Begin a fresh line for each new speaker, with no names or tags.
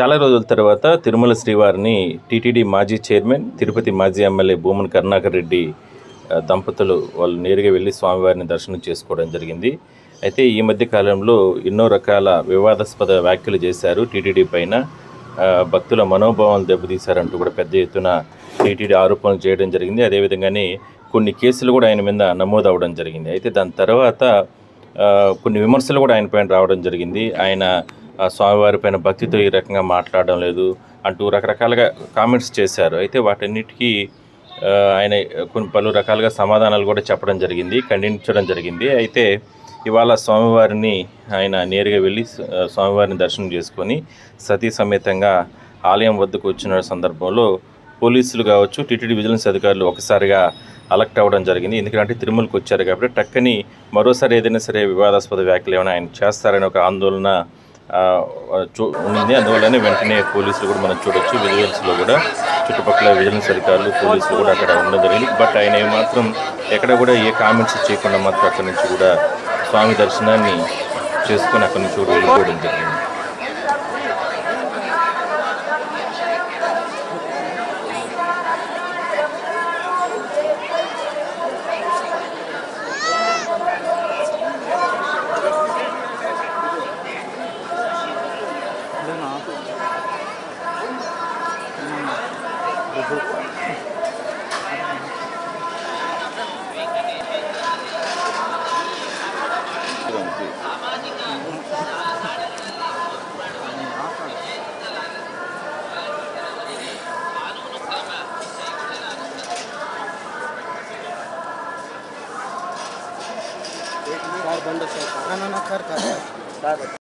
చాలా రోజుల తర్వాత తిరుమల శ్రీవారిని టీటీడీ మాజీ చైర్మన్ తిరుపతి మాజీ ఎమ్మెల్యే భూమన్ కరుణాకర్ రెడ్డి దంపతులు వాళ్ళు నేరుగా వెళ్ళి స్వామివారిని దర్శనం చేసుకోవడం జరిగింది. అయితే ఈ మధ్య కాలంలో ఎన్నో రకాల వివాదాస్పద వ్యాఖ్యలు చేశారు టీటీడీ పైన. భక్తుల మనోభావాలు దెబ్బతీశారంటూ కూడా పెద్ద ఎత్తున టీటీడీ ఆరోపణలు చేయడం జరిగింది. అదేవిధంగానే కొన్ని కేసులు కూడా ఆయన మీద నమోదు అవ్వడం జరిగింది. అయితే దాని తర్వాత కొన్ని విమర్శలు కూడా ఆయన పైన రావడం జరిగింది. ఆయన స్వామివారి పైన భక్తితో ఈ రకంగా మాట్లాడడం లేదు అంటూ రకరకాలుగా కామెంట్స్ చేశారు. అయితే వాటన్నిటికీ ఆయన కొన్ని పలు రకాలుగా సమాధానాలు కూడా చెప్పడం జరిగింది ఖండించడం జరిగింది. అయితే ఇవాళ స్వామివారిని ఆయన నేరుగా వెళ్ళి స్వామివారిని దర్శనం చేసుకొని సతీ సమేతంగా ఆలయం వద్దకు వచ్చిన సందర్భంలో పోలీసులు కావచ్చు టీటీడీ విజిలెన్స్ అధికారులు ఒకసారిగా అలర్ట్ అవ్వడం జరిగింది. ఎందుకంటే తిరుమలకు వచ్చారు కాబట్టి టక్కని మరోసారి ఏదైనా సరే వివాదాస్పద వ్యాఖ్యలు ఏమైనా ఆయన చేస్తారని ఒక ఆందోళన ఉంది. అందువల్లనే వెంటనే పోలీసులు కూడా మనం చూడొచ్చు. విజిలెన్స్లో కూడా చుట్టుపక్కల విజిలెన్స్ అధికారులు పోలీసులు కూడా అక్కడ ఉండడం జరిగింది. బట్ ఆయన ఏమాత్రం ఎక్కడ కూడా ఏ కామెంట్స్ చేయకుండా మాత్రం అక్కడి నుంచి కూడా స్వామి దర్శనాన్ని చేసుకొని అక్కడి నుంచి కూడా వెళ్ళిపోవడం జరిగింది.
बंद सर ना ना कर कर